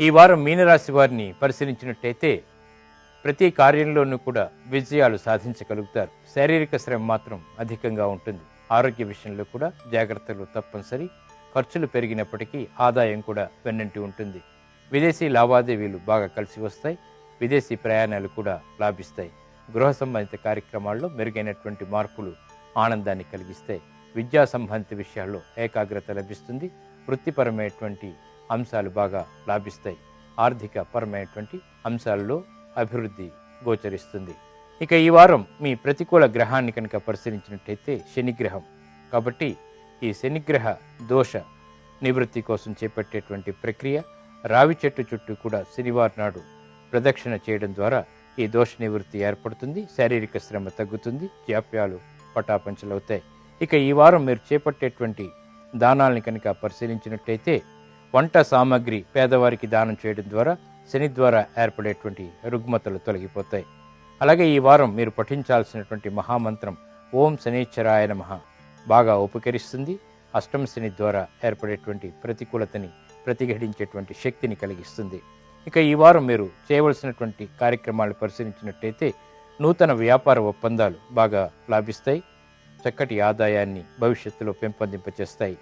ఈ వారం మీనరాశి వారిని పరిశీలించినట్టయితే ప్రతి కార్యంలోనూ కూడా విజయాలు సాధించగలుగుతారు. శారీరక శ్రమ మాత్రం అధికంగా ఉంటుంది. ఆరోగ్య విషయంలో కూడా జాగ్రత్తలు తప్పనిసరి. ఖర్చులు పెరిగినప్పటికీ ఆదాయం కూడా వెన్నంటి ఉంటుంది. విదేశీ లావాదేవీలు బాగా కలిసి వస్తాయి. విదేశీ ప్రయాణాలు కూడా లాభిస్తాయి. గృహ సంబంధిత కార్యక్రమాల్లో మెరుగైనటువంటి మార్పులు ఆనందాన్ని కలిగిస్తాయి. విద్యా సంబంధిత విషయాల్లో ఏకాగ్రత లభిస్తుంది. వృత్తిపరమైనటువంటి అంశాలు బాగా లాభిస్తాయి. ఆర్థిక పరమైనటువంటి అంశాలలో అభివృద్ధి గోచరిస్తుంది. ఇక ఈ వారం మీ ప్రతికూల గ్రహాన్ని కనుక పరిశీలించినట్టయితే శనిగ్రహం. కాబట్టి ఈ శనిగ్రహ దోష నివృత్తి కోసం చేపట్టేటువంటి ప్రక్రియ రావి చెట్టు చుట్టూ కూడా శనివారం నాడు ప్రదక్షిణ చేయడం ద్వారా ఈ దోష నివృత్తి ఏర్పడుతుంది శారీరక శ్రమ తగ్గుతుంది జాప్యాలు పటాపంచలవుతాయి. ఇక ఈ వారం మీరు చేపట్టేటువంటి దానాల్ని కనుక పరిశీలించినట్టయితే వంట సామాగ్రి పేదవారికి దానం చేయడం ద్వారా శని ద్వారా ఏర్పడేటువంటి రుగ్మతలు తొలగిపోతాయి. అలాగే ఈ వారం మీరు పఠించాల్సినటువంటి మహామంత్రం ఓం శనిశ్చరాయ నమ బాగా ఉపకరిస్తుంది. అష్టమ శని ద్వారా ఏర్పడేటువంటి ప్రతికూలతని ప్రతిఘటించేటువంటి శక్తిని కలిగిస్తుంది. ఇక ఈ వారం మీరు చేయవలసినటువంటి కార్యక్రమాలు పరిశీలించినట్టయితే నూతన వ్యాపార ఒప్పందాలు బాగా లాభిస్తాయి. చక్కటి ఆదాయాన్ని భవిష్యత్తులో పెంపొందింపచేస్తాయి.